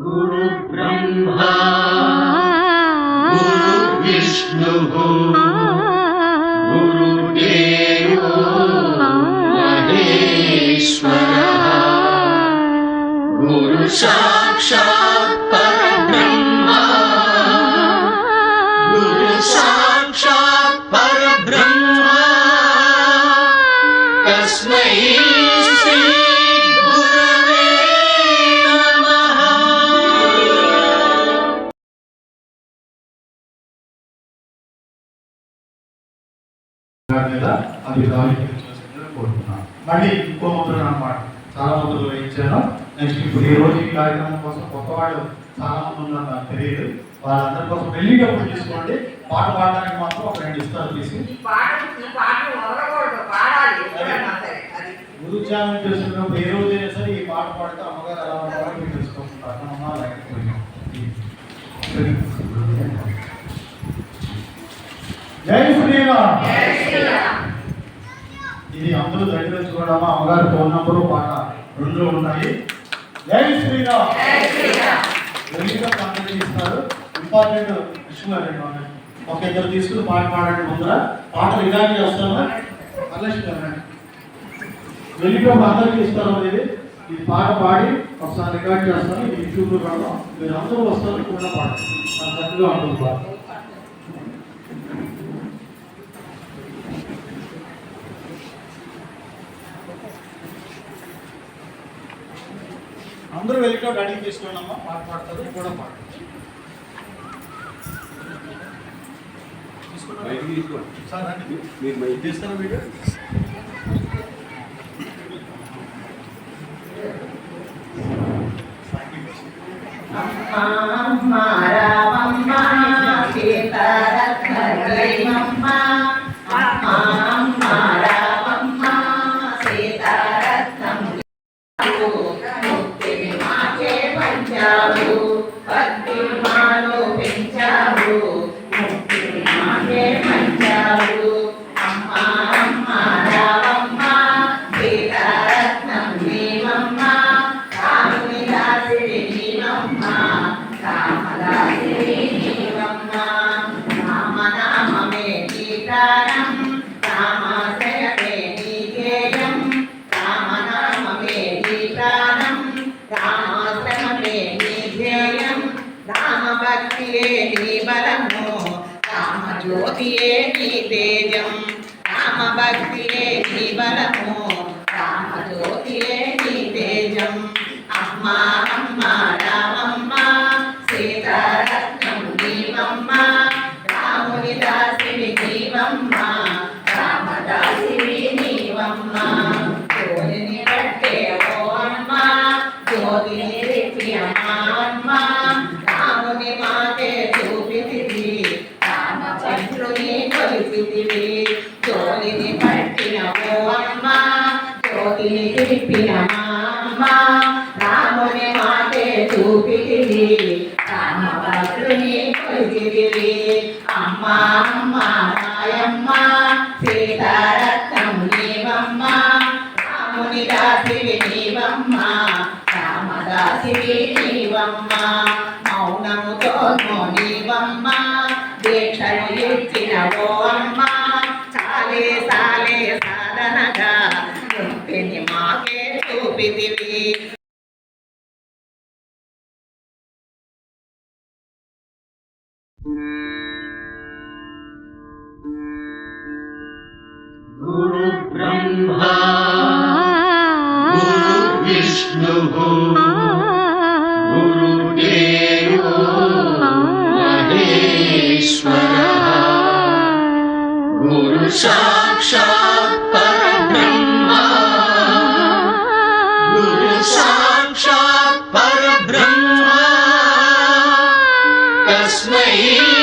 गुरुब्रह्मा। गुरुर्विष्णुः गुरुदेवो। महेश्वरः। गुरु మీద అది ఆలోచించాల్సిందిగా కోరుతున్నాను. మళ్ళీ ఇంకో ముద్ర అన్నమాట చాలా ముద్రలు వేయించాను నెక్స్ట్ ఇప్పుడు ఈ రోజు ఈ కార్యక్రమం కోసం కొత్త వాళ్ళు చాలా మంది ఉన్నారు నాకు తెలియదు. వాళ్ళందరి కోసం వెళ్ళేటప్పుడు తీసుకోండి పాట పాడడానికి మాత్రం ఒక రెండు ఇస్తారు తీసి. గురుచారం చేస్తున్నప్పుడు ఏ రోజైనా సరే ఈ పాట పాడితే అమ్మగారు ఎలా ఉంటారో మీరు అర్థమమ్మా లేకపోయినా జై శ్రీరామ్. ఇది అందరూ దగ్గర చూడమ్మా అమ్మగారి ఫోన్ నంబరు పాట రెండు ఉన్నాయి జై శ్రీరామ్. ఇస్తారు. ఇంపార్టెంట్ విషయం గారు ఒక ఇద్దరు తీసుకుని పాట పాడండి ముందర. పాట రికార్డ్ చేస్తాను మల్లేష్ గారు. వెళ్ళిపోయి అందరికీ ఇస్తారు ఇది. ఈ పాట పాడి ఒకసారి రికార్డ్ చేస్తాను. ఇది యూట్యూబ్లో పెడదాం మీరు అందరూ వస్తారు కూడా నాకు చక్కగా ఉంటుంది పాట. అందరూ వెళ్ళిపోయి అడిగి తీసుకోండి అమ్మా పాట పాడతారు కూడా తీసుకున్నారా? సార్ మీరు తీస్తారా వీడియో? అమ్మ. మాలో పెంచావు ముక్తిని మాకే పంచావు. అమ్మ అమ్మ రామమ్మ సీతారత్నం నీవమ్మ రాముని నీవమ్మ రామదాసిరి నీవమ్మ ज्योति नी राम भक्ति జ్యోతిని పిలిపిన మా రాముని మాటే చూపితివి. రామభద్రుని కొలిపితివి అమ్మ అమ్మ రాయమ్మ సీతారత్నం నీవమ్మ. రాముని దాసివి నీవమ్మ రామదాసివి నీవమ్మ. পৃথিবী গুরু ব্রহ্মা গুরু বিষ্ণু গুরু দেব মহেশ্বর গুরু সাক্ষাৎ ismail